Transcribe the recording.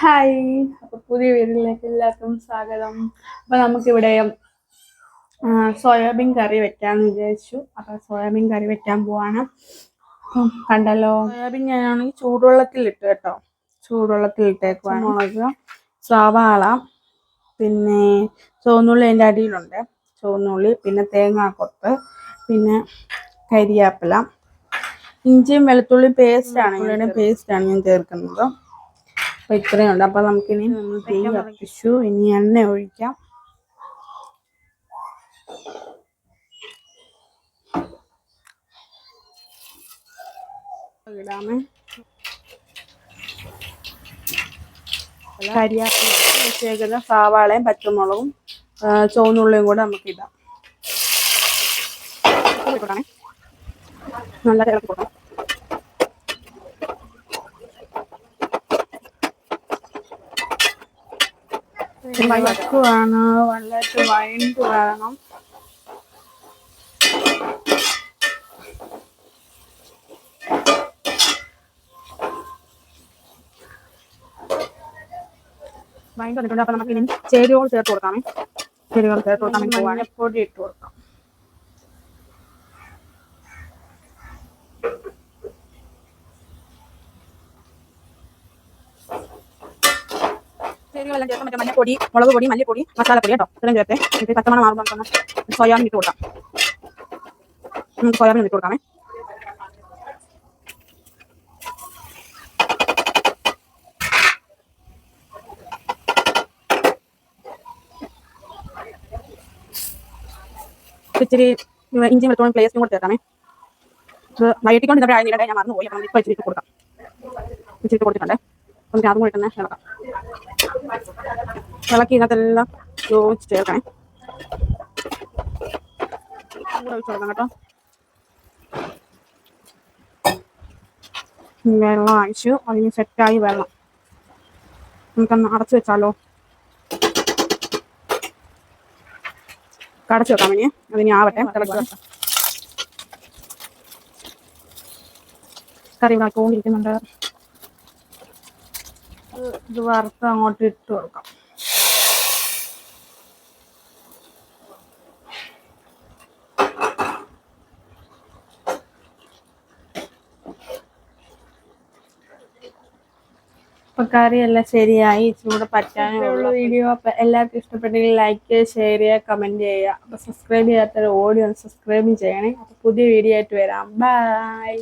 Hi. അപ്പൊ പുതിയ വീട്ടിലേക്ക് എല്ലാവർക്കും സ്വാഗതം. അപ്പൊ നമുക്കിവിടെ സോയാബീൻ കറി വെക്കാന്ന് വിചാരിച്ചു. അപ്പൊ സോയാബീൻ കറി വെക്കാൻ പോവാണ്. അപ്പം കണ്ടല്ലോ. സോയാബീൻ ഞാനാണെങ്കിൽ ചൂടുവെള്ളത്തിൽ ഇട്ട് കേട്ടോ. ചൂടുവെള്ളത്തിൽ ഇട്ടേക്കുവാണ് മുളക് സവാള പിന്നെ ചുവന്നുള്ളി അതിന്റെ അടിയിലുണ്ട്. ചുവന്നുള്ളി പിന്നെ തേങ്ങാക്കൊത്ത് പിന്നെ കരിയാപ്പില. ഇഞ്ചിയും വെളുത്തുള്ളി പേസ്റ്റാണ് പേസ്റ്റ് പേസ്റ്റാണ് ഞാൻ ചേർക്കുന്നത്. അപ്പൊ ഇത്രയും ഉണ്ട്. അപ്പൊ നമുക്കിനി തീ കത്തിച്ചു. ഇനി എണ്ണ ഒഴിക്കാം. ഇടാമേ. കരിയാപ്പില വെച്ചേക്കുന്ന സവാളയും പച്ചമുളകും ചുവന്നുള്ളിയും കൂടെ നമുക്ക് ഇടാം. നല്ല കൊടുക്കണം. വഴക്കുവാണ് വല്ലട്ട് വഴണ്ട് വേണം. വൈകിട്ട് വന്നിട്ടുണ്ട്. അപ്പൊ നമുക്ക് ഇനി ചേരുവകൾ ചേർത്ത് കൊടുക്കാമേ. ചേരുവകൾ ചേർത്ത് കൊടുക്കാൻ മഞ്ഞപ്പൊടി പോവാണ് പൊടി ഇട്ട് കൊടുക്കാം. ചേരുവകളെല്ലാം ചേർത്ത് മറ്റേ മഞ്ഞപ്പൊടി മുളക് പൊടി മല്ലിപ്പൊടി മസാലപ്പൊടി കേട്ടോ. ഇത്രയും ചേർത്ത് എന്നിട്ട് പച്ചമണം മാറുമ്പോൾ നമുക്കൊന്ന് സോയാബീൻ ഇട്ട് കൊടുക്കാം. നമുക്ക് സോയാബീൻ ഇട്ട് കൊടുക്കാമേ. ഇച്ചിരി ഇഞ്ചി വെളുത്തോളം പ്ലേസും കൂടെ ചേർക്കാമേ. ഇത് വൈകിട്ടിക്കൊണ്ട് ഇന്നത്തെ ആയിരുന്നില്ല ഞാൻ മറന്നു പോയി അപ്പം ഇപ്പോൾ ഇച്ചിരി കൊടുക്കാം. ഇച്ചിരി കൊടുത്തിട്ടുണ്ട്. അപ്പം അതും കൂടി തന്നെ ഇളക്കാം. ഇളക്കി ഇതിനകത്തെല്ലാം യോജിച്ച് ചേർക്കണേ. കൂടെ ഒഴിച്ച് കൊടുക്കാം കേട്ടോ. വെള്ളം അഴിച്ചു അതിന് സെറ്റായി വെള്ളം. നമുക്കൊന്ന് അടച്ചു വെച്ചാലോ? കടച്ചു വെക്കാം ഇനി. അതിനി ആവട്ടെ. തിളച്ച് കറി ഉണ്ടാക്കിക്കൊണ്ടിരിക്കുന്നുണ്ട് ഇത് വറുത്ത് അങ്ങോട്ട് ഇട്ട് കൊടുക്കാം. അപ്പൊ കറിയെല്ലാം ശരിയായി. ഇച്ചിരി കൂടെ പറ്റാനുള്ള വീഡിയോ. അപ്പൊ എല്ലാവർക്കും ഇഷ്ടപ്പെട്ടെങ്കിൽ ലൈക്ക് ഷെയർ ചെയ്യുക കമന്റ് ചെയ്യുക. അപ്പൊ സബ്സ്ക്രൈബ് ചെയ്യാത്തവർ ഓടി ഒന്ന് സബ്സ്ക്രൈബ് ചെയ്യണേ. അപ്പൊ പുതിയ വീഡിയോ ആയിട്ട് വരാം. ബൈ